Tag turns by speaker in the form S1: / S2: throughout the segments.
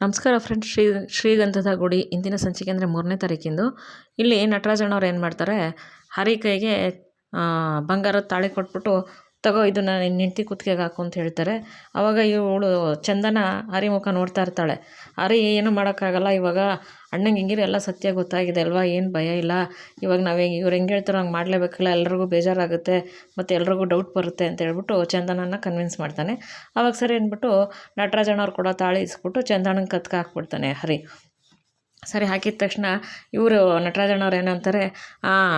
S1: ನಮಸ್ಕಾರ ಫ್ರೆಂಡ್ ಶ್ರೀ, ಶ್ರೀಗಂಧದ ಗುಡಿ, ಇಂದಿನ ಸಂಚಿಕೆ ಅಂದರೆ ಮೂರನೇ ತಾರೀಕಿಂದು. ಇಲ್ಲಿ ನಟರಾಜಣ್ಣವ್ರು ಏನು ಮಾಡ್ತಾರೆ, ಹರಿ ಕೈಗೆ ಬಂಗಾರದ ತಾಳಿ ಕೊಟ್ಬಿಟ್ಟು ತಗೋ ಇದನ್ನ ನಿನ್ನ ಹೆಂಡ್ತಿ ಕುತ್ತಿಗೆಗೆ ಹಾಕು ಅಂತ ಹೇಳ್ತಾರೆ. ಆವಾಗ ಇವಳು ಚಂದನ ಹರಿ ಮುಖ ನೋಡ್ತಾ ಇರ್ತಾಳೆ. ಹರಿ, ಏನು ಮಾಡೋಕ್ಕಾಗಲ್ಲ, ಇವಾಗ ಅಣ್ಣಂಗೆ ಹಿಂಗಿರೋ ಎಲ್ಲ ಸತ್ಯ ಗೊತ್ತಾಗಿದೆ ಅಲ್ವಾ? ಏನು ಭಯ ಇಲ್ಲ. ಇವಾಗ ನಾವು ಹೆಂಗೆ, ಇವ್ರು ಹೆಂಗೆ ಹೇಳ್ತಾರೋ ಹಂಗೆ ಮಾಡಲೇಬೇಕಲ್ಲ, ಎಲ್ರಿಗೂ ಬೇಜಾರಾಗುತ್ತೆ ಮತ್ತು ಎಲ್ರಿಗೂ ಡೌಟ್ ಬರುತ್ತೆ ಅಂತ ಹೇಳ್ಬಿಟ್ಟು ಚಂದನನ್ನ ಕನ್ವಿನ್ಸ್ ಮಾಡ್ತಾನೆ. ಅವಾಗ ಸರಿ ಅಂದ್ಬಿಟ್ಟು ನಟರಾಜನವ್ರು ಕೂಡ ತಾಳಿ ಇಸ್ಬಿಟ್ಟು ಚಂದನಂಗೆ ಕತ್ಕ ಹಾಕ್ಬಿಡ್ತಾನೆ ಹರಿ. ಸರಿ ಹಾಕಿದ ತಕ್ಷಣ ಇವರು ನಟರಾಜಣ್ಣವ್ರು ಏನಂತಾರೆ ಹಾಂ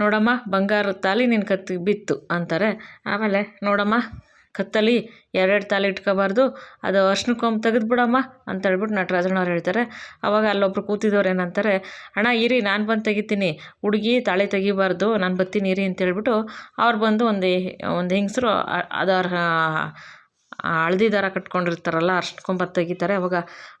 S1: ನೋಡಮ್ಮ ಬಂಗಾರದ ತಾಲಿ ನಿನ್ನ ಕತ್ತಿಗೆ ಬಿತ್ತು ಅಂತಾರೆ. ಆಮೇಲೆ, ನೋಡಮ್ಮ, ಕತ್ತಲಿ ಎರಡೆರಡು ತಾಲಿ ಇಟ್ಕೋಬಾರ್ದು, ಅದು ಅರ್ಶಿನ ಕೊಂಬು ತೆಗೆದ್ಬಿಡಮ್ಮ ಅಂತ ಹೇಳ್ಬಿಟ್ಟು ನಟರಾಜಣ್ಣವ್ರು ಹೇಳ್ತಾರೆ. ಅವಾಗ ಅಲ್ಲೊಬ್ರು ಕೂತಿದ್ದವ್ರು ಏನಂತಾರೆ, ಅಣ್ಣ, ಇರಿ, ನಾನು ಬಂದು ತೆಗಿತೀನಿ, ಹುಡುಗಿ ತಾಳಿ ತೆಗಿಬಾರ್ದು, ನಾನು ಬತ್ತೀನಿ, ಇರಿ ಅಂತ ಹೇಳ್ಬಿಟ್ಟು ಅವ್ರು ಬಂದು ಒಂದು ಒಂದು ಹೆಂಗಸರು ಅದರ ಹಳ್ದಿ ದಾರ ಕಟ್ಕೊಂಡಿರ್ತಾರಲ್ಲ ಅರ್ಶಿನ ತೆಗಿತಾರೆ. ಅವಾಗ,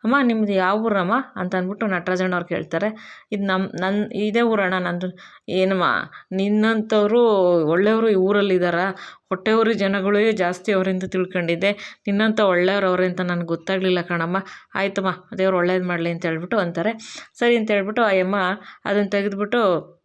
S1: ಅಮ್ಮ, ನಿಮ್ದು ಯಾವ ಊರಮ್ಮ ಅಂತ ಅಂದ್ಬಿಟ್ಟು ನಟರಾಜಣ್ಣವ್ರು ಕೇಳ್ತಾರೆ. ಇದು ನಮ್ಮ ನನ್ನ ಇದೇ ಊರಣ್ಣ ನಂದು, ಏನಮ್ಮ, ನಿನ್ನಂಥವರು ಒಳ್ಳೆಯವರು ಈ ಊರಲ್ಲಿದ್ದಾರಾ ಹೊಟ್ಟೆಯವರು ಜನಗಳೇ ಜಾಸ್ತಿ ಅವರಿಂದ ತಿಳ್ಕೊಂಡಿದ್ದೆ. ನಿನ್ನಂಥ ಒಳ್ಳೆಯವ್ರು ಅವ್ರೆ ಅಂತ ನನಗೆ ಗೊತ್ತಾಗಲಿಲ್ಲ ಕಣಮ್ಮ. ಆಯ್ತಮ್ಮ, ದೇವ್ರು ಒಳ್ಳೇದು ಮಾಡಲಿ ಅಂತ ಹೇಳ್ಬಿಟ್ಟು ಅಂತಾರೆ. ಸರಿ ಅಂತ ಹೇಳ್ಬಿಟ್ಟು ಆ ಯಮ್ಮ ಅದನ್ನು ತೆಗೆದ್ಬಿಟ್ಟು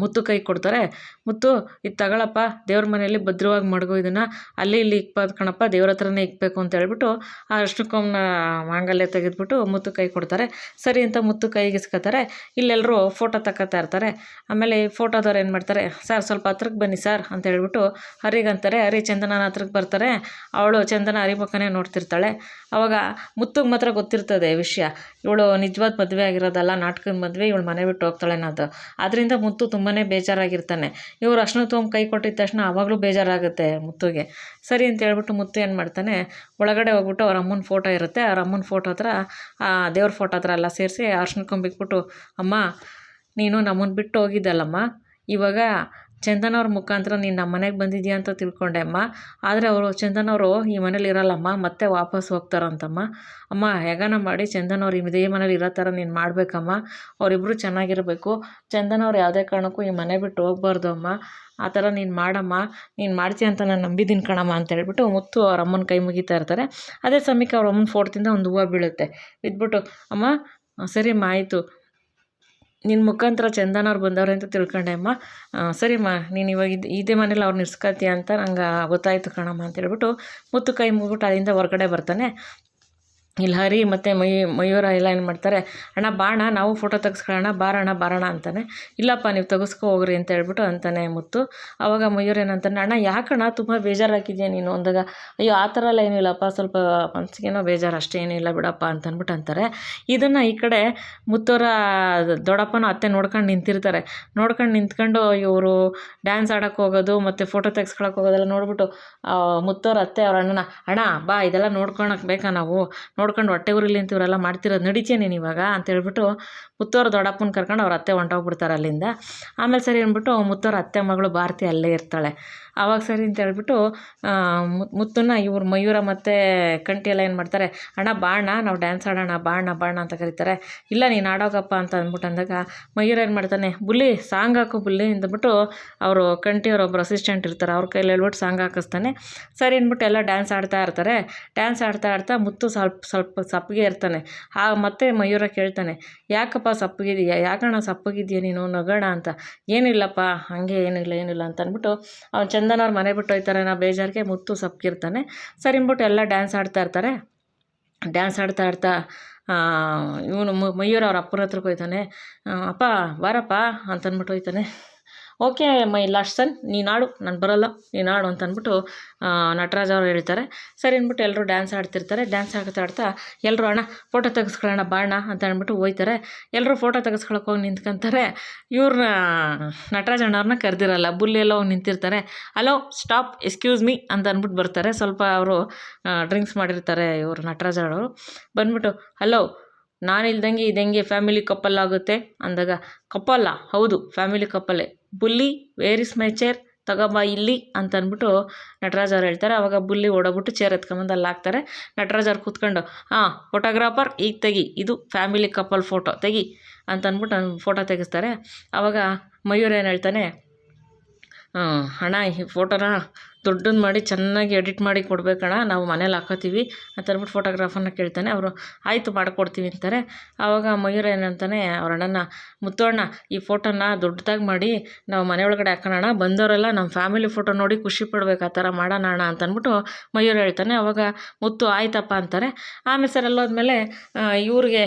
S1: ಮುತ್ತು ಕೈ ಕೊಡ್ತಾರೆ. ಮುತ್ತು, ಇದು ತಗೊಳಪ್ಪ, ದೇವ್ರ ಮನೆಯಲ್ಲಿ ಭದ್ರವಾಗಿ ಮಡಗು ಇದನ್ನು. ಅಲ್ಲಿ ಇಲ್ಲಿ ಇಕ್ಬಾರ್ದು ಕಣಪ್ಪ, ದೇವ್ರ ಹತ್ರನೇ ಇಕ್ಬೇಕು ಅಂತ ಹೇಳ್ಬಿಟ್ಟು ಆ ಅಷ್ಟಕ್ಕೊಮ್ಮೆ ಮಾಂಗಲ್ಯ ತೆಗೆದ್ಬಿಟ್ಟು ಮುತ್ತು ಕೈ ಕೊಡ್ತಾರೆ. ಸರಿ ಅಂತ ಮುತ್ತು ಕೈಗೆ ಇಸ್ಕೊತಾರೆ ಇಲ್ಲೆಲ್ಲರೂ ಫೋಟೋ ತಗೋತಾ ಇರ್ತಾರೆ. ಆಮೇಲೆ ಫೋಟೋದವ್ರು ಏನು ಮಾಡ್ತಾರೆ, ಸರ್, ಸ್ವಲ್ಪ ಹತ್ರಕ್ಕೆ ಬನ್ನಿ ಸರ್ ಅಂತ ಹೇಳ್ಬಿಟ್ಟು ಹರಿಗಂತಾರೆ. ಹರಿ ಚಂದನನ ಹತ್ರಕ್ಕೆ ಬರ್ತಾರೆ. ಅವಳು ಚಂದನ ಹರಿ ಪಕ್ಕನೇ ನೋಡ್ತಿರ್ತಾಳೆ. ಅವಾಗ ಮುತ್ತಿಗೆ ಮಾತ್ರ ಗೊತ್ತಿರ್ತದೆ ವಿಷಯ. ಇವಳು ನಿಜವಾದ ಮದುವೆ ಆಗಿರೋದಲ್ಲ, ನಾಟಕದ ಮದುವೆ, ಇವಳು ಮನೆ ಬಿಟ್ಟು ಹೋಗ್ತಾಳೆ ಅನ್ನೋದು ಅದರಿಂದ ಮುತ್ತು ತುಂಬಾ ಬೇಜಾರಾಗಿರ್ತಾನೆ. ಇವ್ರು ಅರ್ಶಿನ ತೊಗೊಂಡು ಕೈ ಕೊಟ್ಟಿದ್ದ ತಕ್ಷಣ ಆವಾಗಲೂ ಬೇಜಾರಾಗುತ್ತೆ ಮುತ್ತುಗೆ. ಸರಿ ಅಂತ ಹೇಳ್ಬಿಟ್ಟು ಮುತ್ತು ಏನು ಮಾಡ್ತಾನೆ, ಒಳಗಡೆ ಹೋಗ್ಬಿಟ್ಟು ಅವ್ರ ಅಮ್ಮನ ಫೋಟೋ ಇರುತ್ತೆ. ಅವ್ರ ಅಮ್ಮನ ಫೋಟೋ ಹತ್ರ, ಆ ದೇವ್ರ ಫೋಟೋ ಹತ್ರ ಎಲ್ಲ ಸೇರಿಸಿ ಅರ್ಶನ ಕೊಂಬಿಕ್ಬಿಟ್ಟು ಅಮ್ಮ, ನೀನು ನಮ್ಮನ್ನು ಬಿಟ್ಟು ಹೋಗಿದ್ದಲ್ಲಮ್ಮ. ಇವಾಗ ಚಂದನವ್ರ ಮುಖಾಂತರ ನೀನು ನಮ್ಮ ಮನೆಗೆ ಬಂದಿದ್ಯಾ ಅಂತ ತಿಳ್ಕೊಂಡೆ, ಅಮ್ಮ. ಆದರೆ ಅವರು ಚಂದನವರು ಈ ಮನೇಲಿ ಇರಲ್ಲಮ್ಮ, ಮತ್ತೆ ವಾಪಸ್ ಹೋಗ್ತಾರಂತಮ್ಮ. ಅಮ್ಮ ಹೇಗನ ಮಾಡಿ ಚಂದನವ್ರು ಇದೇ ಮನೇಲಿ ಇರೋ ಥರ ನೀನು ಮಾಡಬೇಕಮ್ಮ. ಅವರಿಬ್ಬರು ಚೆನ್ನಾಗಿರಬೇಕು. ಚಂದನವ್ರು ಯಾವುದೇ ಕಾರಣಕ್ಕೂ ಈ ಮನೆ ಬಿಟ್ಟು ಹೋಗ್ಬಾರ್ದು, ಅಮ್ಮ. ಆ ಥರ ನೀನು ಮಾಡಮ್ಮ. ನೀನು ಮಾಡ್ತೀಯ ಅಂತ ನಾನು ನಂಬಿದ್ದೀನಿ ಕಣಮ್ಮ ಅಂತ ಹೇಳ್ಬಿಟ್ಟು ಮುತ್ತು ಅವ್ರ ಅಮ್ಮನ ಕೈ ಮುಗಿತಾ ಇರ್ತಾರೆ. ಅದೇ ಸಮಯಕ್ಕೆ ಅವ್ರ ಅಮ್ಮನ ಫೋಟೋದಿಂದ ಒಂದು ಹೂವು ಬೀಳುತ್ತೆ. ಬಿದ್ದುಬಿಟ್ಟು ಅಮ್ಮ, ಸರಿಯಮ್ಮ, ಆಯಿತು. ನಿನ್ನ ಮುಖಾಂತರ ಚಂದನವ್ರು ಬಂದವ್ರೆ ಅಂತ ತಿಳ್ಕೊಂಡೆ ಅಮ್ಮ. ಸರಿಮ್ಮ, ನೀನು ಇವಾಗ ಇದು ಇದೇ ಮನೇಲಿ ಅವ್ರು ಇರ್ಸ್ಕೊತೀಯ ಅಂತ ನಂಗೆ ಗೊತ್ತಾಯಿತು ಕಣಮ್ಮ ಅಂತ ಹೇಳ್ಬಿಟ್ಟು ಮುತ್ತು ಕೈ ಮುಗ್ಬಿಟ್ಟು ಅಲ್ಲಿಂದ ಹೊರಗಡೆ ಬರ್ತಾನೆ. ಇಲ್ಲಿ ಹರಿ ಮತ್ತು ಮಯೂರ ಎಲ್ಲ ಏನು ಮಾಡ್ತಾರೆ, ಅಣ್ಣ ಬಾಣ, ನಾವು ಫೋಟೋ ತೆಗೆಸ್ಕೊಳ್ಳೋಣ ಬಾರಣ ಬಾರಣ ಅಂತಾನೆ. ಇಲ್ಲಪ್ಪ, ನೀವು ತೆಗೆಸ್ಕೊ ಹೋಗ್ರಿ ಅಂತ ಹೇಳ್ಬಿಟ್ಟು ಅಂತಾನೆ ಮುತ್ತು. ಆವಾಗ ಮಯೂರ್ ಏನಂತಾನೆ ಅಣ್ಣ, ಯಾಕಣ್ಣ ತುಂಬ ಬೇಜಾರಾಗಿದೆಯಾ ನೀನು? ಅಂದಾಗ, ಅಯ್ಯೋ, ಆ ಥರ ಎಲ್ಲ ಏನಿಲ್ಲಪ್ಪ ಸ್ವಲ್ಪ ಮನ್ಸಿಗೇನೋ ಬೇಜಾರು ಅಷ್ಟೇ ಏನಿಲ್ಲ ಬಿಡಪ್ಪ ಅಂತ ಅಂದ್ಬಿಟ್ಟು ಅಂತಾರೆ. ಇದನ್ನು ಈ ಕಡೆ ಮುತ್ತೋರ ದೊಡ್ಡಪ್ಪನೂ ಅತ್ತೆ ನೋಡ್ಕೊಂಡು ನಿಂತಿರ್ತಾರೆ. ನೋಡ್ಕೊಂಡು ನಿಂತ್ಕೊಂಡು ಇವರು ಡ್ಯಾನ್ಸ್ ಆಡೋಕ್ಕೆ ಹೋಗೋದು, ಮತ್ತು ಫೋಟೋ ತೆಗೆಸ್ಕೊಳಕ್ಕೆ ಹೋಗೋದೆಲ್ಲ ನೋಡ್ಬಿಟ್ಟು ಮುತ್ತೋರ ಅತ್ತೆ ಅವ್ರ ಅಣ್ಣನ, ಅಣ್ಣ, ಬಾ, ಇದೆಲ್ಲ ನೋಡ್ಕೊಳಕ್ಕೆ ಬೇಕಾ ನಾವು? ನೋಡ್ಕೊಂಡು ಹೊಟ್ಟೆ ಉರಿಲಿ ಅಂತ ಇವರೆಲ್ಲ ಮಾಡ್ತಿರೋದು ನಡೀತೇನೆ ನೀನು ಇವಾಗ ಅಂತ ಹೇಳ್ಬಿಟ್ಟು ಮುತ್ತೋರ ದೊಡ್ಡಪ್ಪನ ಕರ್ಕೊಂಡು ಅವ್ರ ಅತ್ತೆ ಹೊಂಟೋಗ್ಬಿಡ್ತಾರೆ ಅಲ್ಲಿಂದ. ಆಮೇಲೆ ಸರಿ ಅಂದ್ಬಿಟ್ಟು ಮುತ್ತೋರ ಅತ್ತೆ ಮಗಳು ಭಾರತಿ ಅಲ್ಲೇ ಇರ್ತಾಳೆ. ಆವಾಗ ಸರಿ ಅಂತ ಹೇಳ್ಬಿಟ್ಟು ಮುತ್ತನ್ನ ಇವ್ರು ಮಯೂರ ಮತ್ತು ಕಂಠಿ ಎಲ್ಲ ಏನು ಮಾಡ್ತಾರೆ, ಅಣ್ಣ ಬಾಣ ನಾವು ಡ್ಯಾನ್ಸ್ ಆಡೋಣ ಬಾಣ ಬಾಣ ಅಂತ ಕರೀತಾರೆ. ಇಲ್ಲ, ನೀನು ಆಡೋಗಪ್ಪ ಅಂತ ಅಂದ್ಬಿಟ್ಟು ಅಂದಾಗ ಮಯೂರ ಏನು ಮಾಡ್ತಾನೆ, ಬುಲ್ಲಿ, ಸಾಂಗ್ ಹಾಕು ಬುಲ್ಲಿ ಅಂದ್ಬಿಟ್ಟು ಅವರು ಕಂಟಿಯವ್ರು ಒಬ್ಬರು ಅಸಿಸ್ಟೆಂಟ್ ಇರ್ತಾರೆ. ಅವ್ರ ಕೈಲಿ ಹೇಳ್ಬಿಟ್ಟು ಸಾಂಗ್ ಹಾಕಿಸ್ತಾನೆ. ಸರಿ ಅಂದ್ಬಿಟ್ಟು ಎಲ್ಲ ಡ್ಯಾನ್ಸ್ ಆಡ್ತಾ ಇರ್ತಾರೆ. ಡ್ಯಾನ್ಸ್ ಆಡ್ತಾ ಆಡ್ತಾ ಮುತ್ತು ಸ್ವಲ್ಪ ಸ್ವಲ್ಪ ಸಪ್ಪಗೆ ಇರ್ತಾನೆ. ಆ ಮತ್ತೆ ಮಯೂರ ಕೇಳ್ತಾನೆ, ಯಾಕಪ್ಪ ಸಪ್ಪಗಿದೆಯಾ ಯಾಕಣ್ಣ ಸಪ್ಪಗಿದೆಯಾ ನೀನು? ನಗೋಣ ಅಂತ. ಏನಿಲ್ಲಪ್ಪ, ಹಾಗೆ ಏನಿಲ್ಲ ಏನಿಲ್ಲ ಅಂತ ಅಂದ್ಬಿಟ್ಟು ಅವ್ನು ಚಂದನವ್ರ ಮನೆ ಬಿಟ್ಟು ಹೋಯ್ತಾರೆ. ನಾ ಬೇಜಾರಿಗೆ ಮುತ್ತು ಸಪ್ಪಗಿರ್ತಾನೆ ಸರಿ ಅಂದ್ಬಿಟ್ಟು ಎಲ್ಲ ಡ್ಯಾನ್ಸ್ ಆಡ್ತಾ ಇರ್ತಾರೆ. ಡ್ಯಾನ್ಸ್ ಆಡ್ತಾ ಆಡ್ತಾ ಇವನು ಮಯೂರ ಅವ್ರ ಅಪ್ಪನ ಹತ್ರಕ್ಕೆ ಹೋಯ್ತಾನೆ. ಅಪ್ಪ, ಬಾರಪ್ಪ ಅಂತಂದ್ಬಿಟ್ಟು ಹೋಯ್ತಾನೆ. ಓಕೆ ಮೈ ಲಾಸ್ಟ್ ಸನ್ ನೀನು ಆಡು ನಾನು ಬರೋಲ್ಲ ನೀನು ಆಡು ಅಂತ ಅಂದ್ಬಿಟ್ಟು ನಟರಾಜ್ ಅವರು ಹೇಳ್ತಾರೆ. ಸರಿ ಅಂದ್ಬಿಟ್ಟು ಎಲ್ಲರೂ ಡ್ಯಾನ್ಸ್ ಆಡ್ತಿರ್ತಾರೆ. ಡ್ಯಾನ್ಸ್ ಆಡ್ತಾ ಆಡ್ತಾ ಎಲ್ಲರೂ ಅಣ್ಣ ಫೋಟೋ ತೆಗೆಸ್ಕೊಳ್ಳೋಣ ಬಾಣ ಅಂತ ಅಂದ್ಬಿಟ್ಟು ಹೋಯ್ತಾರೆ. ಎಲ್ಲರೂ ಫೋಟೋ ತೆಗೆಸ್ಕೊಳಕ್ಕೆ ಹೋಗಿ ನಿಂತ್ಕೊಂತಾರೆ. ಇವ್ರನ್ನ ನಟರಾಜ್ ಅಣ್ಣವ್ರನ್ನ ಕರೆದಿರಲ್ಲ, ಬುಲ್ಲಿ ಎಲ್ಲ ಹೋಗಿ ನಿಂತಿರ್ತಾರೆ. ಹಲೋ ಸ್ಟಾಪ್ ಎಕ್ಸ್ಕ್ಯೂಸ್ ಮೀ ಅಂತ ಅಂದ್ಬಿಟ್ಟು ಬರ್ತಾರೆ. ಸ್ವಲ್ಪ ಅವರು ಡ್ರಿಂಕ್ಸ್ ಮಾಡಿರ್ತಾರೆ ಇವರು, ನಟರಾಜ್ ಅವರು. ಬಂದ್ಬಿಟ್ಟು ಹಲೋ ನಾನು ಇಲ್ದಂಗೆ ಇದಂಗೆ ಫ್ಯಾಮಿಲಿ ಕಪ್ಪಲ್ ಆಗುತ್ತೆ? ಅಂದಾಗ, ಕಪ್ಪಲ್ಲ, ಹೌದು family ಕಪ್ಪಲ್ಲೇ Bulli where is my chair ತಗೋಬಾ ಇಲ್ಲಿ ಅಂತ ಅಂದ್ಬಿಟ್ಟು ನಟರಾಜ್ ಅವ್ರು ಹೇಳ್ತಾರೆ. ಅವಾಗ ಬುಲ್ಲಿ ಓಡೋಗ್ಬಿಟ್ಟು ಚೇರ್ ಎತ್ಕೊಂಬಂದು ಅಲ್ಲಿ ಹಾಕ್ತಾರೆ. ನಟರಾಜ್ ಅವ್ರು ಕೂತ್ಕೊಂಡು, ಹಾಂ ಫೋಟೋಗ್ರಾಫರ್ ಈಗ ತೆಗಿ, ಇದು ಫ್ಯಾಮಿಲಿ ಕಪಲ್ ಫೋಟೋ ತೆಗಿ ಅಂತ ಅಂದ್ಬಿಟ್ಟು ಫೋಟೋ ತೆಗೆಸ್ತಾರೆ. ಅವಾಗ ಮಯೂರ್ ಏನು ಹೇಳ್ತಾನೆ ಹಣ, ಈ ಫೋಟೋನ ದೊಡ್ಡದು ಮಾಡಿ ಚೆನ್ನಾಗಿ ಎಡಿಟ್ ಮಾಡಿ ಕೊಡಬೇಕಣ, ನಾವು ಮನೇಲಿ ಹಾಕೋತೀವಿ ಅಂದ್ಬಿಟ್ಟು ಫೋಟೋಗ್ರಾಫರ್ನ ಕೇಳ್ತಾನೆ. ಅವರು, ಆಯಿತು ಮಾಡಿಕೊಡ್ತೀವಿ ಅಂತಾರೆ. ಆವಾಗ ಮಯೂರ ಏನಂತಾನೆ, ಅವ್ರ ಅಣ್ಣನ ಮುತ್ತು ಅಣ್ಣ ಈ ಫೋಟೋನ ದೊಡ್ಡದಾಗಿ ಮಾಡಿ ನಾವು ಮನೆ ಒಳಗಡೆ ಹಾಕೋಣ ಬಂದವರೆಲ್ಲ ನಮ್ಮ ಫ್ಯಾಮಿಲಿ ಫೋಟೋ ನೋಡಿ ಖುಷಿ ಪಡ್ಬೇಕು, ಆ ಥರ ಮಾಡೋಣ ಅಂತ ಅಂದ್ಬಿಟ್ಟು ಮಯೂರ್ ಹೇಳ್ತಾನೆ. ಆವಾಗ ಮುತ್ತು, ಆಯ್ತಪ್ಪ ಅಂತಾರೆ. ಆಮೇಲೆ ಸರ್ ಅಲ್ಲೋದ್ಮೇಲೆ ಇವ್ರಿಗೆ,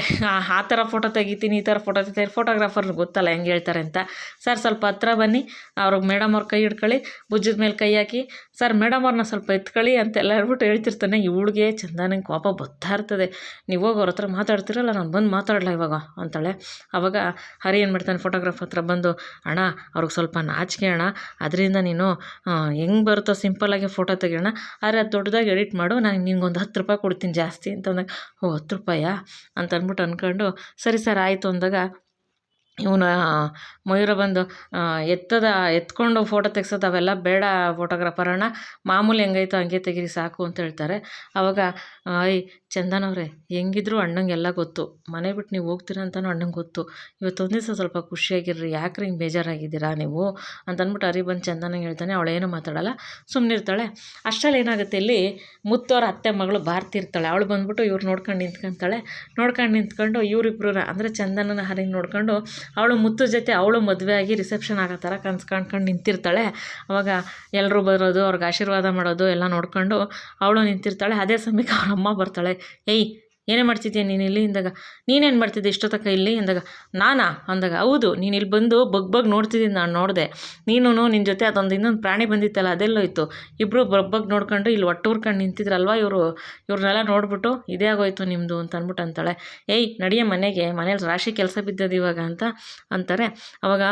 S1: ಆ ಥರ ಫೋಟೋ ತೆಗಿತೀನಿ, ಈ ಥರ ಫೋಟೋ ತೆಗಿತೀನಿ ಫೋಟೋಗ್ರಾಫರ್ ಗೊತ್ತಲ್ಲ ಹೆಂಗೆ ಹೇಳ್ತಾರೆ ಅಂತ. ಸರ್, ಸ್ವಲ್ಪ ಹತ್ರ ಬನ್ನಿ ಅವ್ರಿಗೆ ಮೇಡಮ್ ಅವ್ರ ಕೈ ಹಿಡ್ಕೊಳ್ಳಿ, ಭುಜದ ಮೇಲೆ ಕೈ ಹಾಕಿ ಸರ್, ಮೇಡಮ್ ಅವ್ರನ್ನ ಸ್ವಲ್ಪ ಎತ್ಕೊಳ್ಳಿ ಅಂತೆಲ್ಲ ಹೇಳ್ಬಿಟ್ಟು ಹೇಳ್ತಿರ್ತಾನೆ. ಇವಳಿಗೆ ಚಂದನಂಗೆ ಕೋಪ ಬರ್ತಾ ಇರ್ತದೆ. ನೀವು ಹೋಗಿ ಅವ್ರ ಹತ್ರ ಮಾತಾಡ್ತಿರಲ್ಲ, ನಾನು ಬಂದು ಮಾತಾಡಲ್ಲ ಇವಾಗ? ಅಂತಾಳೆ. ಅವಾಗ ಹರಿ ಏನು ಮಾಡ್ತಾನೆ ಫೋಟೋಗ್ರಾಫ್ ಹತ್ರ ಬಂದು, ಅಣ್ಣ, ಅವ್ರಿಗೆ ಸ್ವಲ್ಪ ನಾಚಿಕೆ ಅಣ್ಣ, ಅದರಿಂದ ನೀನು ಹೆಂಗೆ ಬರುತ್ತೋ ಸಿಂಪಲ್ಲಾಗಿ ಫೋಟೋ ತೆಗಿಯೋಣ. ಆದರೆ ಅದು ದೊಡ್ಡದಾಗಿ ಎಡಿಟ್ ಮಾಡು, ನಾನು ನಿಂಗೊಂದು ಹತ್ತು ರೂಪಾಯಿ ಕೊಡ್ತೀನಿ ಜಾಸ್ತಿ. ಅಂತಂದಾಗ, ಓ, ಹತ್ತು ರೂಪಾಯಾ? ಅಂತ ಅಂದ್ಬಿಟ್ಟು ಅಂದ್ಕೊಂಡು ಸರಿ ಸರ್, ಆಯಿತು. ಅಂದಾಗ ಇವನು ಮಯೂರ ಬಂದು ಎತ್ತದ, ಎತ್ಕೊಂಡು ಫೋಟೋ ತೆಗ್ಸೋದು ಅವೆಲ್ಲ ಬೇಡ ಫೋಟೋಗ್ರಾಫರ್ ಅಣ್ಣ. ಮಾಮೂಲಿ ಹೆಂಗೈತೋ ಹಂಗೆ ತೆಗೀರಿ ಸಾಕು ಅಂತ ಹೇಳ್ತಾರೆ. ಆವಾಗ ಐ ಚಂದನವ್ರೆ ಅವರೇ, ಹೆಂಗಿದ್ರು ಅಣ್ಣಂಗೆ ಎಲ್ಲ ಗೊತ್ತು. ಮನೆ ಬಿಟ್ಟು ನೀವು ಹೋಗ್ತೀರ ಅಂತಲೂ ಅಣ್ಣಂಗೆ ಗೊತ್ತು. ಇವತ್ತು ಒಂದು ದಿವಸ ಸ್ವಲ್ಪ ಖುಷಿಯಾಗಿರ್ರಿ. ಯಾಕ್ರಿ ಹಿಂಗೆ ಬೇಜಾರಾಗಿದ್ದೀರಾ ನೀವು? ಅಂತ ಅಂದ್ಬಿಟ್ಟು ಹರಿ ಬಂದು ಚಂದನಂಗೆ ಹೇಳ್ತಾನೆ. ಅವಳೇನು ಮಾತಾಡಲ್ಲ. ಸುಮ್ಮನಿರ್ತಾಳೆ ಅಷ್ಟರಲ್ಲಿ ಏನಾಗುತ್ತೆ ಇಲ್ಲಿ? ಮುತ್ತೋರ ಅತ್ತೆ ಮಗಳು ಭಾರತಿ ಇರ್ತಾಳೆ. ಅವಳು ಬಂದ್ಬಿಟ್ಟು ಇವ್ರು ನೋಡ್ಕೊಂಡು ನಿಂತ್ಕೊಂತಾಳೆ. ನೋಡ್ಕೊಂಡು ನಿಂತ್ಕೊಂಡು ಇವರಿಬ್ರು ಅಂದರೆ ಚಂದನನ ಹರಿಂಗೆ ನೋಡ್ಕೊಂಡು ಅವಳು ಮುತ್ತು ಜೊತೆ ಅವಳು ಮದುವೆ ಆಗಿ ರಿಸೆಪ್ಷನ್ ಆಗೋ ಥರ ಕನ್ಸು ಕಾಣ್ಕೊಂಡು ನಿಂತಿರ್ತಾಳೆ. ಅವಾಗ ಎಲ್ಲರೂ ಬರೋದು, ಅವ್ರಿಗೆ ಆಶೀರ್ವಾದ ಮಾಡೋದು ಎಲ್ಲ ನೋಡ್ಕೊಂಡು ಅವಳು ನಿಂತಿರ್ತಾಳೆ. ಅದೇ ಸಮಯಕ್ಕೆ ಅವ್ರ ಅಮ್ಮ ಬರ್ತಾಳೆ. ಏಯ್ ಏನೇ ಮಾಡ್ತಿದ್ದೀಯ ನೀನು ಇಲ್ಲಿ ಅಂದಾಗ, ನೀನೇನು ಮಾಡ್ತಿದ್ದೆ ಇಷ್ಟೊತ್ತಕ ಇಲ್ಲಿ ಅಂದಾಗ, ನಾನಾ ಅಂದಾಗ, ಹೌದು, ನೀನು ಇಲ್ಲಿ ಬಂದು ಬಗ್ ಬಗ್ ನೋಡ್ತಿದ್ದೀನಿ ನಾನು ನೋಡಿದೆ. ನೀನು ನಿನ್ನ ಜೊತೆ ಅದೊಂದು ಇನ್ನೊಂದು ಪ್ರಾಣಿ ಬಂದಿತ್ತಲ್ಲ ಅದೆಲ್ಲೋಯ್ತು ಇಬ್ಬರು ಬಗ್ ನೋಡ್ಕೊಂಡು ಇಲ್ಲಿ ಒಟ್ಟೂರ್ಕೊಂಡು ನಿಂತಿದ್ರಲ್ವ ಇವರು? ಇವ್ರನ್ನೆಲ್ಲ ನೋಡ್ಬಿಟ್ಟು, ಇದೇ ಆಗೋಯ್ತು ನಿಮ್ಮದು ಅಂತ ಅಂದ್ಬಿಟ್ಟು ಅಂತಾಳೆ. ಏಯ್, ನಡಿಯ ಮನೆಗೆ ಮನೇಲಿ ರಾಶಿ ಕೆಲಸ ಬಿದ್ದದ್ದು ಇವಾಗ ಅಂತ ಅಂತಾರೆ. ಅವಾಗ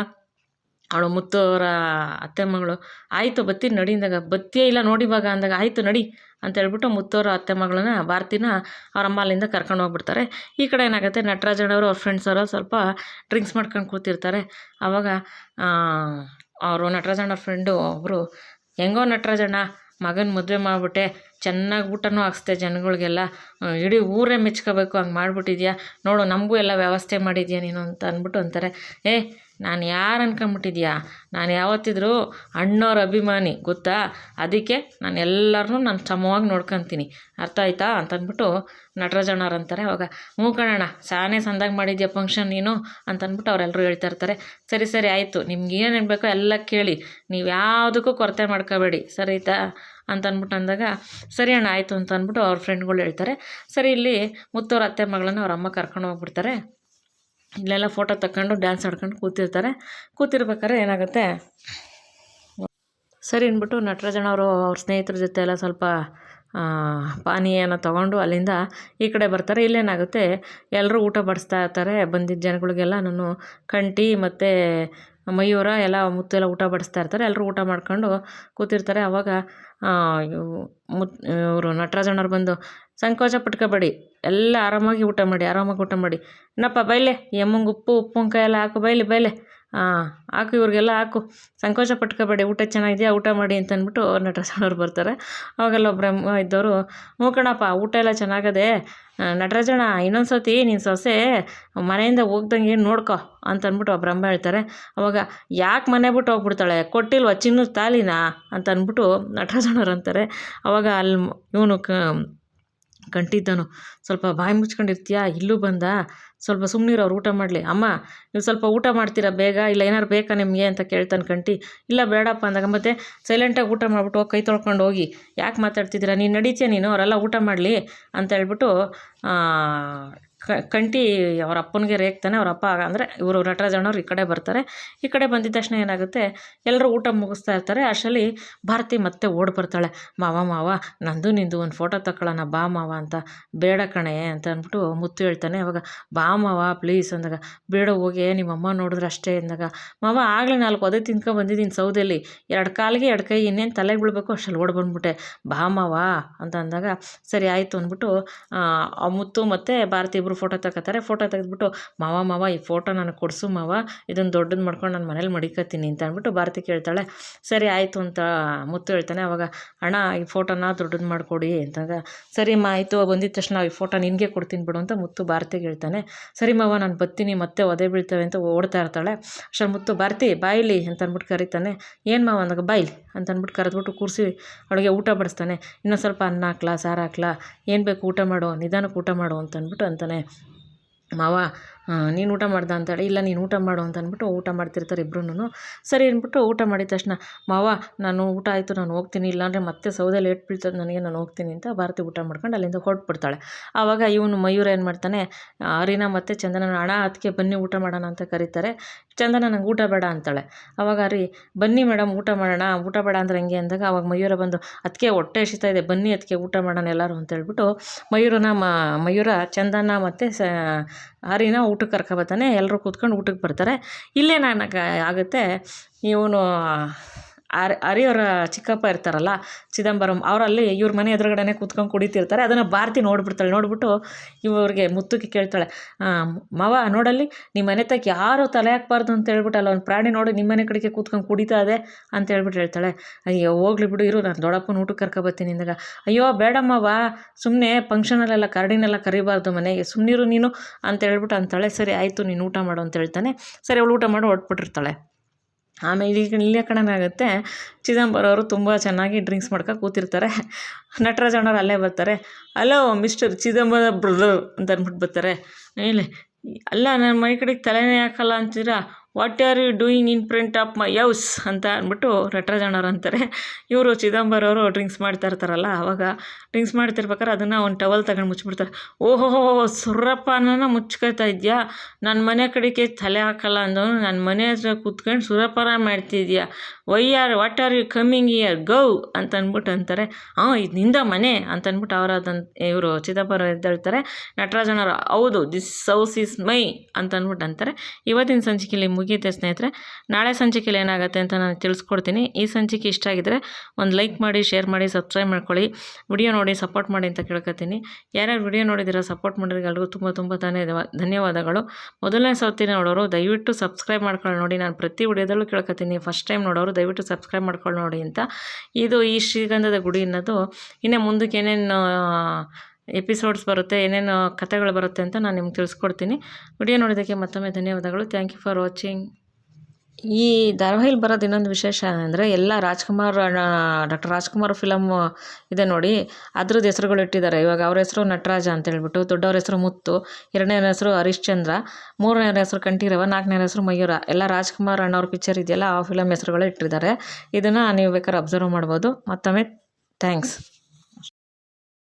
S1: ಅವಳು ಮುತ್ತೋರ ಅತ್ತೆ ಮಗಳು, ಆಯಿತು ಬತ್ತಿ ನಡಿ ಅಂದಾಗ, ಬತ್ತಿಯೇ ಇಲ್ಲ ನೋಡಿವಾಗ ಅಂದಾಗ, ಆಯಿತು ನಡಿ ಅಂತ ಹೇಳ್ಬಿಟ್ಟು ಮುತ್ತೋರ ಅತ್ತೆ ಮಗಳನ್ನ ಭಾರತಿನ ಅವ್ರ ಅಲ್ಲಿಂದ ಕರ್ಕೊಂಡು ಹೋಗ್ಬಿಡ್ತಾರೆ. ಈ ಕಡೆ ಏನಾಗುತ್ತೆ ನಟರಾಜನವರು ಅವ್ರ ಫ್ರೆಂಡ್ಸ್ ಸ್ವಲ್ಪ ಡ್ರಿಂಕ್ಸ್ ಮಾಡ್ಕೊಂಡು ಕೂತಿರ್ತಾರೆ. ಆವಾಗ ಅವರು ನಟರಾಜಣ್ಣ ಫ್ರೆಂಡು ಒಬ್ಬರು ಹೆಂಗೋ ನಟರಾಜಣ್ಣ, ಮಗನ ಮದುವೆ ಮಾಡಿಬಿಟ್ಟೆ, ಚೆನ್ನಾಗಿ ಊಟನೂ ಹಾಕ್ಸ್ದೆ ಜನಗಳಿಗೆಲ್ಲ, ಇಡೀ ಊರೇ ಮೆಚ್ಕೋಬೇಕು, ಹಂಗೆ ಮಾಡಿಬಿಟ್ಟಿದ್ಯಾ, ನೋಡು, ನಮಗೂ ಎಲ್ಲ ವ್ಯವಸ್ಥೆ ಮಾಡಿದ್ಯಾ ನೀನು? ಅಂತ ಅಂದ್ಬಿಟ್ಟು ಅಂತಾರೆ. ಏ ನಾನು ಯಾರು ಅನ್ಕೊಂಬಿಟ್ಟಿದ್ಯಾ? ನಾನು ಯಾವತ್ತಿದ್ರೂ ಅಣ್ಣವ್ರ ಅಭಿಮಾನಿ, ಗೊತ್ತಾ? ಅದಕ್ಕೆ ನಾನು ಎಲ್ಲರನ್ನೂ ನಾನು ಸಮವಾಗಿ ನೋಡ್ಕೊತೀನಿ. ಅರ್ಥ ಆಯ್ತಾ? ಅಂತಂದ್ಬಿಟ್ಟು ನಟರಾಜಣ್ಣವ್ರು ಅಂತಾರೆ. ಅವಾಗ ಹ್ಞೂ ಸಾನೇ ಸಂದಾಗ ಮಾಡಿದ್ಯಾ ಫಂಕ್ಷನ್ ನೀನು? ಅಂತಂದ್ಬಿಟ್ಟು ಅವರೆಲ್ಲರೂ ಹೇಳ್ತಾ ಇರ್ತಾರೆ. ಸರಿ ಸರಿ, ಆಯಿತು. ನಿಮ್ಗೆ ಏನೇನು ಬೇಕೋ ಎಲ್ಲ ಕೇಳಿ. ನೀವು ಯಾವುದಕ್ಕೂ ಕೊರತೆ ಮಾಡ್ಕೋಬೇಡಿ. ಸರಿ ಆಯ್ತಾ ಅಂತ ಅಂದ್ಬಿಟ್ಟು ಅಂದಾಗ, ಸರಿ ಅಣ್ಣ, ಆಯಿತು. ಅಂತ ಅಂದ್ಬಿಟ್ಟು ಅವ್ರ ಫ್ರೆಂಡ್ಗಳು ಹೇಳ್ತಾರೆ. ಸರಿ, ಇಲ್ಲಿ ಮುತ್ತೋರ ಅತ್ತೆ ಮಗಳನ್ನ ಅವ್ರ ಅಮ್ಮ ಕರ್ಕೊಂಡು ಹೋಗ್ಬಿಡ್ತಾರೆ. ಇಲ್ಲೆಲ್ಲ ಫೋಟೋ ತಗೊಂಡು ಡ್ಯಾನ್ಸ್ ಆಡ್ಕೊಂಡು ಕೂತಿರ್ತಾರೆ. ಕೂತಿರ್ಬೇಕಾದ್ರೆ ಏನಾಗುತ್ತೆ? ಸರಿ ಅಂದ್ಬಿಟ್ಟು ನಟರಾಜಣ್ಣ ಅವರು ಅವ್ರ ಸ್ನೇಹಿತರ ಜೊತೆ ಎಲ್ಲ ಸ್ವಲ್ಪ ಪಾನೀಯನ ತೊಗೊಂಡು ಅಲ್ಲಿಂದ ಈ ಕಡೆ ಬರ್ತಾರೆ. ಇಲ್ಲೇನಾಗುತ್ತೆ ಎಲ್ಲರೂ ಊಟ ಬಡಿಸ್ತಾ ಇರ್ತಾರೆ. ಬಂದಿದ್ದ ಜನಗಳಿಗೆಲ್ಲ ನಾನು ಕಂಟಿ ಮತ್ತು ಮಯೂರ ಎಲ್ಲ ಮುತ್ತೆಲ್ಲ ಊಟ ಬಡಿಸ್ತಾ ಇರ್ತಾರೆ. ಎಲ್ಲರೂ ಊಟ ಮಾಡ್ಕೊಂಡು ಕೂತಿರ್ತಾರೆ. ಆವಾಗ ಮುತ್, ಇವರು ನಟರಾಜಣ್ಣವ್ರು ಬಂದು, ಸಂಕೋಚ ಪಟ್ಕೋಬೇಡಿ, ಎಲ್ಲ ಆರಾಮಾಗಿ ಊಟ ಮಾಡಿ, ಆರಾಮಾಗಿ ಊಟ ಮಾಡಿ. ಏನಪ್ಪ ಬೈಲೆ, ಎಮ್ಮಂಗೆ ಉಪ್ಪು ಉಪ್ಪಿನ್ಕಾಯಿ ಎಲ್ಲ ಹಾಕು, ಬೈಲಿ, ಬೈಲೆ. ಹಾಂ ಹಾಕು, ಇವ್ರಿಗೆಲ್ಲ ಹಾಕು. ಸಂಕೋಚ ಪಟ್ಕೋಬೇಡಿ, ಊಟ ಚೆನ್ನಾಗಿದೆಯಾ, ಊಟ ಮಾಡಿ ಅಂತ ಅಂದ್ಬಿಟ್ಟು ಬರ್ತಾರೆ. ಅವಾಗೆಲ್ಲ ಒಬ್ಬರು ಇದ್ದವರು ಹ್ಞೂ ಕಣಪ್ಪ ಊಟ ಎಲ್ಲ ಚೆನ್ನಾಗದೆ ನಟರಾಜಣ್ಣ ಇನ್ನೊಂದು ಸತಿ ನಿನ್ನ ಸೊಸೆ ಮನೆಯಿಂದ ಹೋಗ್ದಂಗೆ ನೋಡ್ಕೊ ಅಂತ ಅಂದ್ಬಿಟ್ಟು ಒಬ್ರು ಅಮ್ಮ ಹೇಳ್ತಾರೆ. ಅವಾಗ, ಯಾಕೆ ಮನೆ ಬಿಟ್ಟು ಹೋಗ್ಬಿಡ್ತಾಳೆ? ಕೊಟ್ಟಿಲ್ವ ಚಿನ್ನದ ತಾಲಿನ? ಅಂತ ಅಂದ್ಬಿಟ್ಟು ನಟರಾಜಣ್ಣವ್ರು ಅಂತಾರೆ. ಅವಾಗ ಅಲ್ಲಿ ಇವನು ಕ ಕಂಟಿದ್ದನು ಸ್ವಲ್ಪ ಬಾಯಿ ಮುಚ್ಕೊಂಡಿರ್ತೀಯಾ? ಇಲ್ಲೂ ಬಂದ? ಸ್ವಲ್ಪ ಸುಮ್ಮನಿರು ಅವ್ರು ಊಟ ಮಾಡಲಿ. ಅಮ್ಮ, ನೀವು ಸ್ವಲ್ಪ ಊಟ ಮಾಡ್ತೀರಾ ಬೇಗ? ಇಲ್ಲ ಏನಾರು ಬೇಕಾ ನಿಮಗೆ ಅಂತ ಕೇಳ್ತಾನೆ ಗಂಟಿ ಇಲ್ಲ, ಬೇಡಪ್ಪ ಅಂದಾಗ ಮತ್ತೆ ಸೈಲೆಂಟಾಗಿ ಊಟ ಮಾಡಿಬಿಟ್ಟು ಕೈ ತೊಳ್ಕೊಂಡು ಹೋಗಿ. ಯಾಕೆ ಮಾತಾಡ್ತಿದ್ದೀರಾ? ನೀನು ನಡೀತೀಯ ನೀನು? ಅವರೆಲ್ಲ ಊಟ ಮಾಡಲಿ ಅಂತ ಹೇಳ್ಬಿಟ್ಟು ಕಂಟಿ ಅವ್ರ ಅಪ್ಪನಿಗೆ ರೇಗ್ತಾನೆ, ಅವ್ರ ಅಪ್ಪ ಅಂದರೆ ಇವರು ನಟರಾಜಣ್ಣವ್ರು ಈ ಕಡೆ ಬರ್ತಾರೆ. ಈ ಕಡೆ ಬಂದಿದ್ದ ತಕ್ಷಣ ಏನಾಗುತ್ತೆ ಎಲ್ಲರೂ ಊಟ ಮುಗಿಸ್ತಾ ಇರ್ತಾರೆ. ಅಷ್ಟರಲ್ಲಿ ಭಾರತಿ ಮತ್ತೆ ಓಡಿ ಬರ್ತಾಳೆ. ಮಾವ ಮಾವ, ನಂದು ನಿಂದು ಒಂದು ಫೋಟೋ ತಗೊಳ್ಳೋಣ ಬಾ ಮಾವ ಅಂತ. ಬೇಡ ಕಣೆ ಅಂತ ಅಂದ್ಬಿಟ್ಟು ಮುತ್ತು ಹೇಳ್ತಾನೆ. ಅವಾಗ ಬಾ ಮಾವ ಪ್ಲೀಸ್ ಅಂದಾಗ. ಬೇಡ ಹೋಗಿ ನಿಮ್ಮಮ್ಮ ನೋಡಿದ್ರೆ ಅಷ್ಟೇ ಅಂದಾಗ. ಮಾವ, ಆಗಲೇ ನಾಲ್ಕು ಅದೇ ತಿನ್ಕೊ ಬಂದಿದ್ದೀನಿ ಸೌದೆಯಲ್ಲಿ ಎರಡು ಕಾಲಿಗೆ ಎರಡು ಕೈ, ಇನ್ನೇನು ತಲೆಗೆ ಬೀಳಬೇಕು? ಅಷ್ಟರಲ್ಲಿ ಓಡಿ ಬಂದ್ಬಿಟ್ಟೆ. ಬಾ ಮಾವ ಅಂತ ಅಂದಾಗ, ಸರಿ ಆಯಿತು ಅಂದ್ಬಿಟ್ಟು ಮುತ್ತು ಮತ್ತು ಭಾರತಿ ಇಬ್ಬರು ಫೋಟೋ ತಗೋತಾರೆ ಫೋಟೋ ತೆಗೆದ್ಬಿಟ್ಟು, ಮಾವ ಮಾವ, ಈ ಫೋಟೋ ನನಗೆ ಕೊಡಿಸು ಮಾವ ಇದನ್ನು ದೊಡ್ಡದು ಮಾಡ್ಕೊಂಡು ನಾನು ಮನೇಲಿ ಮಡಿಕತ್ತೀನಿ ಅಂತ ಅಂದ್ಬಿಟ್ಟು ಭಾರತಿ ಕೇಳ್ತಾಳೆ. ಸರಿ, ಆಯಿತು ಅಂತ ಮುತ್ತು ಹೇಳ್ತಾನೆ. ಅವಾಗ, ಅಣ್ಣ, ಈ ಫೋಟೋನ ದೊಡ್ಡದು ಮಾಡಿಕೊಡಿ ಅಂತಂದ ಸರಿ ಮಾ, ಆಯಿತು ಬಂದಿದ್ದ ತಕ್ಷಣ ಈ ಫೋಟೋ ನಿನಗೆ ಕೊಡ್ತೀನಿ ಬಿಡು ಅಂತ ಮುತ್ತು ಭಾರತಿಗೆ ಹೇಳ್ತಾನೆ. ಸರಿ ಮಾವ, ನಾನು ಬರ್ತೀನಿ ಮತ್ತೆ ಒದೆ ಬೀಳ್ತವೆ ಅಂತ ಓಡ್ತಾ ಇರ್ತಾಳೆ. ಅಷ್ಟರಲ್ಲಿ ಮುತ್ತು, ಭಾರತಿ ಬಾಯಿಲಿ ಅಂತ ಅಂದ್ಬಿಟ್ಟು ಕರಿತಾನೆ. ಏನು ಮಾವ? ಅಂದಾಗ ಬಾಯ್ಲಿ ಅಂತ ಅಂದ್ಬಿಟ್ಟು ಕರೆದ್ಬಿಟ್ಟು ಕೂರಿಸಿ ಅವಳಿಗೆ ಊಟ ಬಡಿಸ್ತಾನೆ. ಇನ್ನೊಂದು ಸ್ವಲ್ಪ ಅನ್ನ ಹಾಕ್ಲಾ, ಸಾರು ಹಾಕ್ಲಾ, ಏನು ಬೇಕು ಊಟ ಮಾಡು ನಿಧಾನಕ್ಕೆ ಊಟ ಮಾಡು ಅಂತ ಅಂದ್ಬಿಟ್ಟು ಅಂತಾನೆ. ಮಾವ ನೀನು ಊಟ ಮಾಡ್ದ ಅಂತೇಳಿ. ಇಲ್ಲ, ನೀನು ಊಟ ಮಾಡು ಅಂತ ಅಂದ್ಬಿಟ್ಟು ಊಟ ಮಾಡ್ತಿರ್ತಾರೆ ಇಬ್ರೂ ಸರಿ ಅಂದ್ಬಿಟ್ಟು ಊಟ ಮಾಡಿದ ತಕ್ಷಣ, ಮಾವ, ನಾನು ಊಟ ಆಯಿತು, ನಾನು ಹೋಗ್ತೀನಿ. ಇಲ್ಲಾಂದರೆ ಮತ್ತೆ ಸೌದೆ ಲೇಟ್ ಬೀಳ್ತದೆ, ನನಗೆ ನಾನು ಹೋಗ್ತೀನಿ ಅಂತ ಭಾರತಿ ಊಟ ಮಾಡ್ಕೊಂಡು ಅಲ್ಲಿಂದ ಹೊರಟ್ಬಿಡ್ತಾಳೆ. ಆವಾಗ ಇವನು ಮಯೂರ ಏನು ಮಾಡ್ತಾನೆ ಅರಿನ ಮತ್ತು ಚಂದನ ಹಣ ಅದಕ್ಕೆ ಬನ್ನಿ ಊಟ ಮಾಡೋಣ ಅಂತ ಕರೀತಾರೆ. ಚಂದನ ನಂಗೆ ಊಟ ಬೇಡ ಅಂತಾಳೆ. ಆವಾಗ ಅರಿ ಬನ್ನಿ ಮೇಡಮ್, ಊಟ ಮಾಡೋಣ. ಊಟ ಬೇಡ ಅಂದ್ರೆ ಹೆಂಗೆ ಅಂದಾಗ ಆವಾಗ ಮಯೂರ ಬಂದು ಅದಕ್ಕೆ ಹೊಟ್ಟೆ ಹಸಿತಾ ಇದೆ, ಬನ್ನಿ ಅದಕ್ಕೆ ಊಟ ಮಾಡೋಣ ಎಲ್ಲರೂ ಅಂತ ಹೇಳ್ಬಿಟ್ಟು ಮಯೂರನ ಮಯೂರ, ಚಂದನ ಮತ್ತು ಹರಿನ ಊಟಕ್ಕೆ ಕರ್ಕೊಬರ್ತಾನೆ. ಎಲ್ಲರೂ ಕೂತ್ಕೊಂಡು ಊಟಕ್ಕೆ ಬರ್ತಾರೆ. ಇಲ್ಲೇ ನಾನು ಆಗುತ್ತೆ. ಇವನು ಆರ್ ಅರಿಯವರ ಚಿಕ್ಕಪ್ಪ ಇರ್ತಾರಲ್ಲ, ಚಿದಂಬರಂ, ಅವರಲ್ಲಿ ಇವ್ರ ಮನೆ ಎದುರುಗಡೆನೇ ಕೂತ್ಕೊಂಡು ಕುಡಿತಿರ್ತಾರೆ. ಅದನ್ನು ಭಾರತಿ ನೋಡ್ಬಿಡ್ತಾಳೆ. ನೋಡಿಬಿಟ್ಟು ಇವ್ರಿಗೆ ಮುತ್ತುಗೆ ಕೇಳ್ತಾಳೆ ಮಾವ, ನೋಡಲ್ಲಿ ನಿಮ್ಮ ಮನೆ ತಕ್ಕ ಯಾರು ತಲೆ ಹಾಕ್ಬಾರ್ದು ಅಂತ ಹೇಳ್ಬಿಟ್ಟು ಅಲ್ಲ ಒಂದು ಪ್ರಾಣಿ ನೋಡಿ ನಿಮ್ಮ ಮನೆ ಕಡೆಗೆ ಕೂತ್ಕೊಂಡು ಕುಡಿತಾ ಇದೆ ಅಂತ ಹೇಳ್ಬಿಟ್ಟು ಹೇಳ್ತಾಳೆ. ಅಯ್ಯೋ, ಹೋಗ್ಲಿ ಬಿಡು ಇರು, ನಾನು ದೊಡ್ಡಪ್ಪನ ಊಟಕ್ಕೆ ಕರ್ಕೊಬರ್ತೀನಿ ಅಂದಾಗ, ಅಯ್ಯೋ, ಬೇಡಮ್ಮವ್ವ ಸುಮ್ಮನೆ ಫಂಕ್ಷನಲ್ಲೆಲ್ಲ ಕರಡಿನೆಲ್ಲ ಕರಿಬಾರ್ದು ಮನೆಗೆ ಸುಮ್ಮನಿರು ನೀನು ಅಂತ ಹೇಳ್ಬಿಟ್ಟು ಅಂತಾಳೆ. ಸರಿ, ಆಯಿತು, ನೀನು ಊಟ ಮಾಡು ಅಂತ ಹೇಳ್ತಾನೆ. ಸರಿ, ಅವಳು ಊಟ ಮಾಡಿ ಹೊಟ್ಬಿಟ್ಟಿರ್ತಾಳೆ ಆಮೇಲೆ ಈಗ ಇಲ್ಲೇ ಆಗುತ್ತೆ. ಚಿದಂಬರ ಅವರು ತುಂಬ ಚೆನ್ನಾಗಿ ಡ್ರಿಂಕ್ಸ್ ಮಾಡ್ಕೊ ಕೂತಿರ್ತಾರೆ. ನಟರಾಜ್ ಅಣ್ಣವ್ರು ಅಲ್ಲೇ ಬರ್ತಾರೆ. ಹಲೋ ಮಿಸ್ಟರ್ ಚಿದಂಬರ ಬ್ರದರ್ ಅಂತ ಅಂದ್ಬಿಟ್ಟು ಬರ್ತಾರೆ ಇಲ್ಲಿ, ಅಲ್ಲ ನನ್ನ ಮೈ ಕಡೆಗೆ ತಲೆನೇ ಹಾಕಲ್ಲ ಅಂತೀರಾ? What are you doing in front of my house ಅಂತ ಅಂದ್ಬಿಟ್ಟು ನಟರಾಜಣ್ಣವ್ರು ಅಂತಾರೆ. ಇವರು ಚಿದಂಬರ ಅವರು ಡ್ರಿಂಕ್ಸ್ ಮಾಡ್ತಾ ಇರ್ತಾರಲ್ಲ ಆವಾಗ ಡ್ರಿಂಕ್ಸ್ ಮಾಡ್ತಿರ್ಬೇಕಾದ್ರೆ ಅದನ್ನು ಒಂದು ಟವಲ್ ತಗೊಂಡು ಮುಚ್ಚಿಬಿಡ್ತಾರೆ. ಓಹೋ ಸುರಪಾನನ ಮುಚ್ಕೋತಾ ಇದೆಯಾ? ನನ್ನ ಮನೆ ಕಡೆಗೆ ತಲೆ ಹಾಕಲ್ಲ ಅಂದವನು ನನ್ನ ಮನೆ ಹತ್ರ ಕೂತ್ಕೊಂಡು ಸುರಪಾನ ಮಾಡ್ತಿದ್ಯಾ? Why are what are you coming here ಗೌ ಅಂತ ಅಂದ್ಬಿಟ್ಟು ಅಂತಾರೆ. ಹಾಂ ಇದು ನಿಂದ ಮನೆ ಅಂತ ಅಂದ್ಬಿಟ್ಟು ಅವರ ಇವರು ಚಿದಂಬರ ಎದ್ದೇಳ್ತಾರೆ. ನಟರಾಜನವರು, ಹೌದು ದಿಸ್ ಸೌಸ್ ಇಸ್ ಮೈ ಅಂತ ಅಂದ್ಬಿಟ್ಟು ಅಂತಾರೆ. ಇವತ್ತಿನ ಸಂಚಿಕೆಯಲ್ಲಿ ಮುಗಿಯುತ್ತೆ ಸ್ನೇಹಿತರೆ. ನಾಳೆ ಸಂಚಿಕೆಯಲ್ಲಿ ಏನಾಗುತ್ತೆ ಅಂತ ನಾನು ತಿಳಿಸ್ಕೊಡ್ತೀನಿ. ಈ ಸಂಚಿಕೆ ಇಷ್ಟ ಆಗಿದ್ದರೆ ಒಂದು ಲೈಕ್ ಮಾಡಿ, ಶೇರ್ ಮಾಡಿ, ಸಬ್ಸ್ಕ್ರೈಬ್ ಮಾಡ್ಕೊಳ್ಳಿ. ವಿಡಿಯೋ ನೋಡಿ, ಸಪೋರ್ಟ್ ಮಾಡಿ ಅಂತ ಕೇಳ್ಕೊತೀನಿ. ಯಾರ್ಯಾರು ವಿಡಿಯೋ ನೋಡಿದ್ದೀರಾ, ಸಪೋರ್ಟ್ ಮಾಡಿರೋರಿಗೆಲ್ರಿಗೂ ತುಂಬ ತುಂಬ ಧನ್ಯವಾದ ಧನ್ಯವಾದಗಳು. ಮೊದಲನೇ ಸೌತಿ ನೋಡೋರು ದಯವಿಟ್ಟು ಸಬ್ಸ್ಕ್ರೈಬ್ ಮಾಡ್ಕೊಳ್ಳಿ ನೋಡಿ. ನಾನು ಪ್ರತಿ ವಿಡಿಯೋದಲ್ಲೂ ಕೇಳ್ಕೊತೀನಿ. ಫಸ್ಟ್ ಟೈಮ್ ನೋಡೋರು ದಯವಿಟ್ಟು ಸಬ್ಸ್ಕ್ರೈಬ್ ಮಾಡ್ಕೊಳ್ಳಿ ನೋಡಿ ಅಂತ. ಇದು ಈ ಶ್ರೀಗಂಧದ ಗುಡಿ ಅನ್ನೋದು. ಇನ್ನೇ ಮುಂದಕ್ಕೆ ಏನೇನು ಎಪಿಸೋಡ್ಸ್ ಬರುತ್ತೆ, ಏನೇನು ಕಥೆಗಳು ಬರುತ್ತೆ ಅಂತ ನಾನು ನಿಮ್ಗೆ ತಿಳಿಸ್ಕೊಡ್ತೀನಿ. ವಿಡಿಯೋ ನೋಡಿದ್ದಕ್ಕೆ ಮತ್ತೊಮ್ಮೆ ಧನ್ಯವಾದಗಳು. ಥ್ಯಾಂಕ್ ಯು ಫಾರ್ ವಾಚಿಂಗ್ ಈ ಧಾರಾವಾಹಿಲಿ ಬರೋದು ಇನ್ನೊಂದು ವಿಶೇಷ ಅಂದರೆ ಎಲ್ಲ ರಾಜ್ಕುಮಾರ್ ಡಾಕ್ಟರ್ ರಾಜ್ಕುಮಾರ್ ಫಿಲಮ್ ಇದೆ ನೋಡಿ. ಅದ್ರದ್ದು ಹೆಸರುಗಳು ಇಟ್ಟಿದ್ದಾರೆ. ಇವಾಗ ಅವ್ರ ಹೆಸರು ನಟರಾಜ ಅಂತ ಹೇಳ್ಬಿಟ್ಟು, ದೊಡ್ಡವ್ರ ಹೆಸರು ಮುತ್ತು ಎರಡನೇ ಹೆಸರು ಹರಿಶ್ಚಂದ್ರ ಮೂರನೇ ಹೆಸರು ಕಂಠೀರವ ನಾಲ್ಕನೇ ಹೆಸರು ಮಯೂರ. ಎಲ್ಲ ರಾಜ್ಕುಮಾರ್ ಅಣ್ಣವ್ರ ಪಿಕ್ಚರ್ ಇದೆಯಲ್ಲ, ಆ ಫಿಲಮ್ ಹೆಸರುಗಳು ಇಟ್ಟಿದ್ದಾರೆ. ಇದನ್ನು ನೀವು ಬೇಕಾದ್ರೆ ಅಬ್ಸರ್ವ್ ಮಾಡ್ಬೋದು. ಮತ್ತೊಮ್ಮೆ ಥ್ಯಾಂಕ್ಸ್